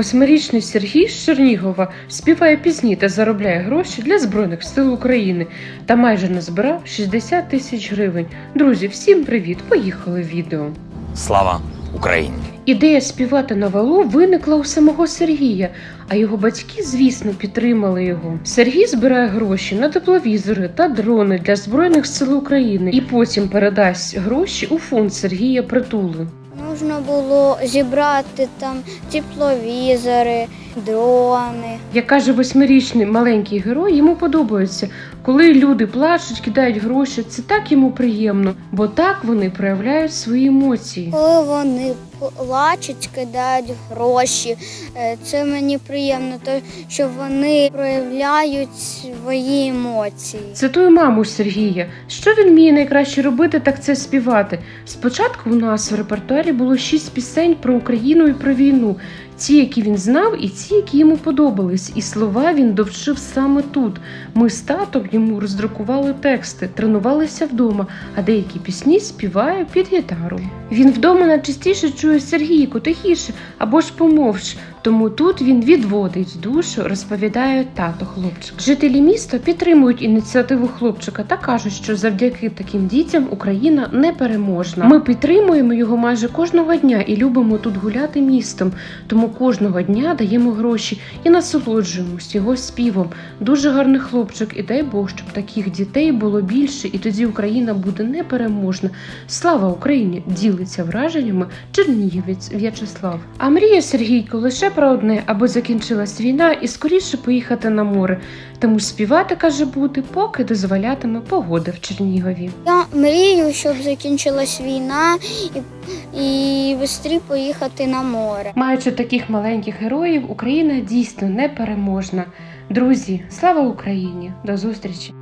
Восьмирічний Сергій з Чернігова співає пісні та заробляє гроші для Збройних сил України та майже назбирав 60 тисяч гривень. Друзі, всім привіт! Поїхали відео. Слава Україні! Ідея співати на валу виникла у самого Сергія, а його батьки, звісно, підтримали його. Сергій збирає гроші на тепловізори та дрони для Збройних сил України і потім передасть гроші у фонд Сергія Притули. Нужно було зібрати там тепловізори, дрони. Як каже восьмирічний маленький герой, йому подобається, коли люди плачуть, кидають гроші. Це так йому приємно, бо так вони проявляють свої емоції. Коли вони плачуть, кидають гроші, е, це мені приємно, то що вони проявляють свої емоції. Цитую маму Сергія. Що він вміє найкраще робити, так це співати. Спочатку у нас в репертуарі було шість пісень про Україну і про війну. Ті, які він знав, і ті, які йому подобались. І слова він довчив саме тут. Ми з татом йому роздрукували тексти, тренувалися вдома, а деякі пісні співає під гітару. Він вдома найчастіше чує Сергійку, тихіше або ж помовч. Тому тут він відводить душу, розповідає тато хлопчик. Жителі міста підтримують ініціативу хлопчика та кажуть, що завдяки таким дітям Україна непереможна. Ми підтримуємо його майже кожного дня і любимо тут гуляти містом. Тому кожного дня даємо гроші і насолоджуємось його співом. Дуже гарний хлопчик, і дай Бог, щоб таких дітей було більше, і тоді Україна буде непереможна. Слава Україні! Ділиться враженнями Чернігівець В'ячеслав. А мріє Сергійко лише про одне, аби закінчилась війна і скоріше поїхати на море. Тому співати каже бути, поки дозволятиме погода в Чернігові. Я мрію, щоб закінчилась війна і, і швидше поїхати на море. Маючи таких маленьких героїв, Україна дійсно непереможна. Друзі, слава Україні! До зустрічі!